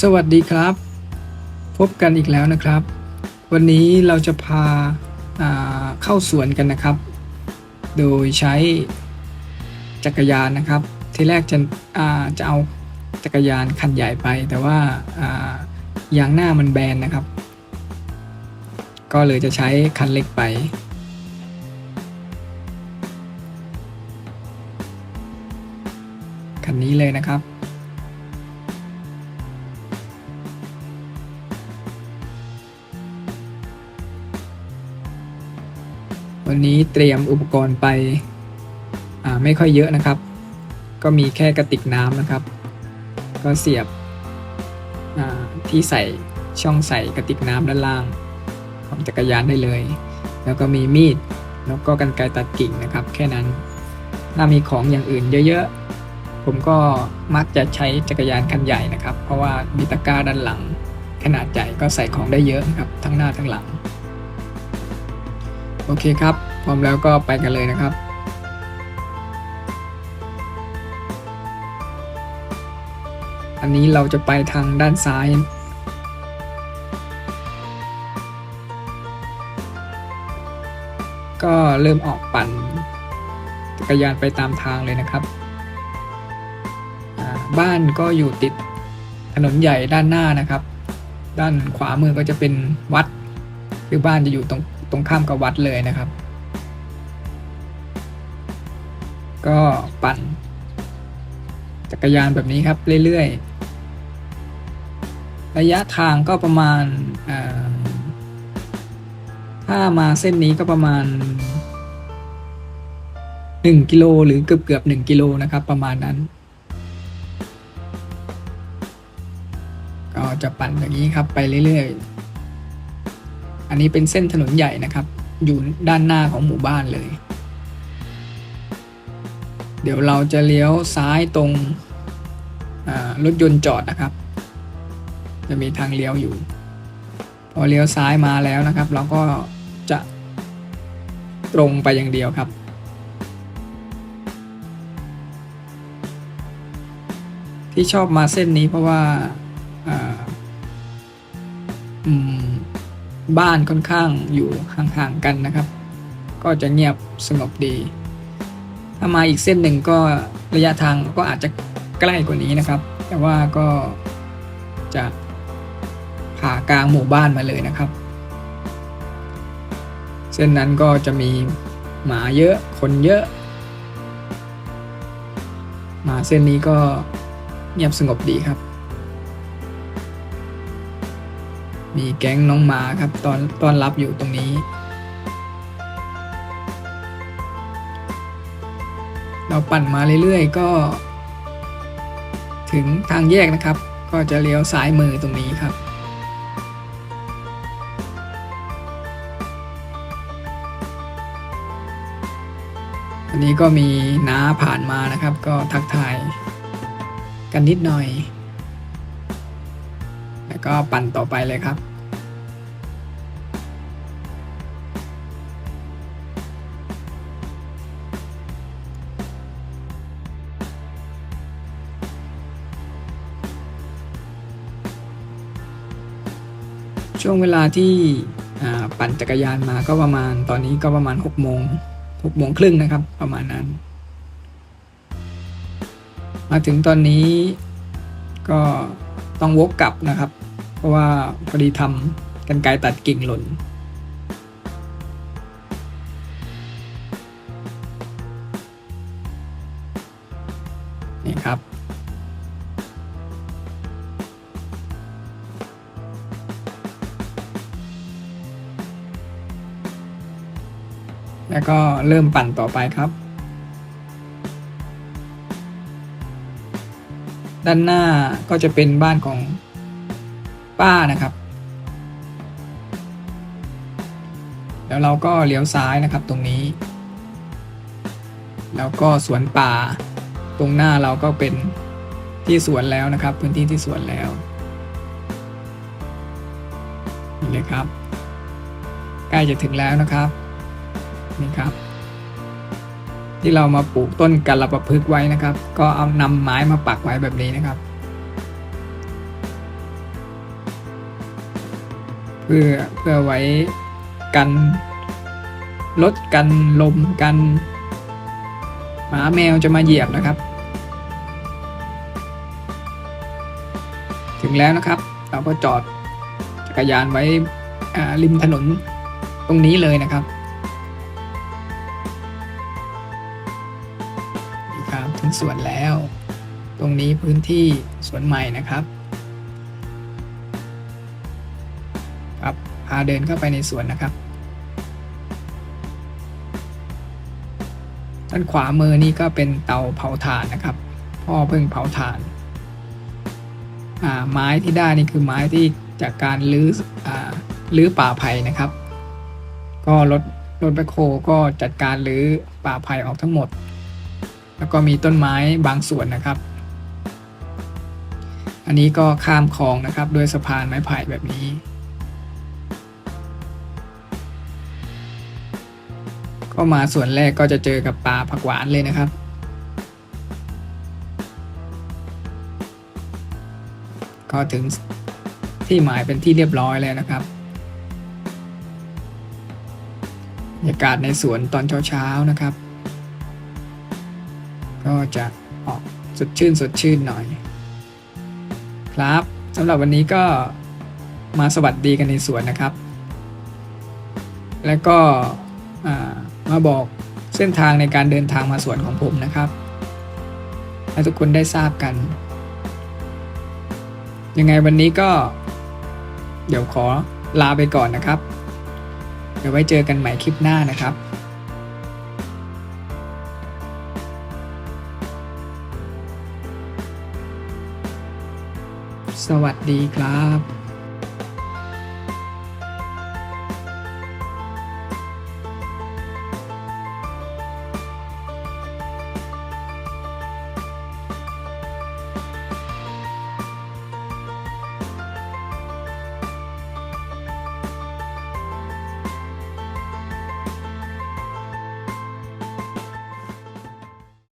สวัสดีครับ พบกันอีกแล้วนะครับ วันนี้เราจะพาาเข้าสวนกันนะครับ โดยใช้จักรยานนะครับ ทีแรกจะาจะเอาจักรยานคันใหญ่ไป แต่ว่าอ่ายางหน้ามันแบนนะครับ ก็เลยจะใช้คันเล็กไป คันนี้เลยนะครับ วันนี้เตรียมอุปกรณ์ไปไม่ค่อยเยอะนะครับ ก็มีแค่กระติกน้ำนะครับ ก็เสียบที่ใส่ช่องใส่กระติกน้ำด้านล่าง ของจักรยานได้เลย แล้วก็มีมีดแล้วก็กันไกรตัดกิ่งนะครับ แค่นั้นถ้ามีของอย่างอื่นเยอะๆ ผมก็มักจะใช้จักรยานคันใหญ่นะครับ เพราะว่ามีตะกร้าด้านหลัง ขนาดใหญ่ก็ใส่ของได้เยอะนะครับ ทั้งหน้าทั้งหลัง โอเคครับ พร้อมแล้วก็ไปกันเลยนะครับอันนี้เราจะไปทางด้านซ้าย ก็เริ่มออกปั่นจักรยานไปตามทางเลยนะครับ บ้านก็อยู่ติดถนนใหญ่ด้านหน้านะครับ ด้านขวามือก็จะเป็นวัด คือบ้านจะอยู่ตรง ตรงข้ามกับวัดเลยนะครับ ก็ปั่น จักรยานแบบนี้ครับเรื่อยๆ ระยะทางก็ประมาณ ถ้ามาเส้นนี้ก็ประมาณ 1 กิโลหรือเกือบเกือบ1กิโลนะครับ ประมาณนั้น ก็จะปั่นอย่างนี้ครับไปเรื่อยๆ อันนี้เป็นเส้นถนนใหญ่นะครับ อยู่ด้านหน้าของหมู่บ้านเลย เดี๋ยวเราจะเลี้ยวซ้ายตรงรถยนต์จอดนะครับ จะมีทางเลี้ยวอยู่ พอเลี้ยวซ้ายมาแล้วนะครับ เราก็จะตรงไปอย่างเดียวครับที่ชอบมาเส้นนี้เพราะว่าอ่าอืม บ้านค่อนข้างอยู่ห่างๆกันนะครับ ก็จะเงียบสงบดี ถ้ามาอีกเส้นหนึ่งก็ระยะทางก็อาจจะใกล้กว่านี้นะครับ แต่ว่าก็จะผ่ากลางหมู่บ้านมาเลยนะครับ เส้นนั้นก็จะมีหมาเยอะคนเยอะ มาเส้นนี้ก็เงียบสงบดีครับ มีแก๊งน้องหมาครับตอนตอนรับอยู่ตรงนี้ เราปั่นมาเรื่อยๆ ก็ ถึงทางแยกนะครับ ก็จะเลี้ยวซ้ายมือตรงนี้ครับ อันนี้ก็มีน้าผ่านมานะครับ ก็ทักทายกันนิดหน่อย ก็ปั่นต่อไปเลยครับช่วงเวลาที่ปั่นจักรยานมาก็ประมาณตอนนี้ก็ประมาณ6โมง6โมงครึ่งนะครับ ประมาณนั้น มาถึงตอนนี้ก็ต้องวกกลับนะครับ ราะว่าพอดีทำกันไกตัดกิ่งหล่นนี่ครับ แล้วก็เริ่มปั่นต่อไปครับ ด้านหน้าก็จะเป็นบ้านของ ป้านะครับ แล้วเราก็เลี้ยวซ้ายนะครับตรงนี้ แล้วก็สวนป่า ตรงหน้าเราก็เป็นที่สวนแล้วนะครับ พื้นที่ที่สวนแล้วนี่เลยครับ ใกล้จะถึงแล้วนะครับนี่ครับ ที่เรามาปลูกต้นกัลปะพฤกไว้นะครับ ก็เอานำไม้มาปักไว้แบบนี้นะครับ เพื่อเพื่อไว้กันลดกันลมกันหมาแมวจะมาเหยียบนะครับ ถึงแล้วนะครับ เราก็จอดจักรยานไว้ริมถนนตรงนี้เลยนะครับครับถึงสวนแล้ว ตรงนี้พื้นที่สวนใหม่นะครับ พาเดินเข้าไปในสวนนะครับ ด้านขวามือนี่ก็เป็นเตาเผาถ่านนะครับ พ่อเพิ่งเผาถ่านาไม้ที่ได้นี่คือไม้ที่จากการรื้ออ่ารื้อป่าไผ่นะครับ ก็รถรถแบคโฮก็จัดการรื้อป่าไผ่ออกทั้งหมด แล้วก็มีต้นไม้บางส่วนนะครับ อันนี้ก็ข้ามคลองนะครับ ด้วยสะพานไม้ไผ่แบบนี้ ก็มาส่วนแรกก็จะเจอกับป่าผักหวานเลยนะครับ ก็ถึงที่หมายเป็นที่เรียบร้อยแล้วนะครับบรรยากาศในสวนตอนเช้าๆนะครับ ก็จะออกสดชื่นสดชื่นหน่อย ครับสำหรับวันนี้ก็มาสวัสดีกันในสวนนะครับ แล้วก็ มาบอกเส้นทางในการเดินทางมาสวนของผมนะครับ ให้ทุกคนได้ทราบกัน ยังไงวันนี้ก็ เดี๋ยวขอลาไปก่อนนะครับ เดี๋ยวไว้เจอกันใหม่คลิปหน้านะครับสวัสดีครับ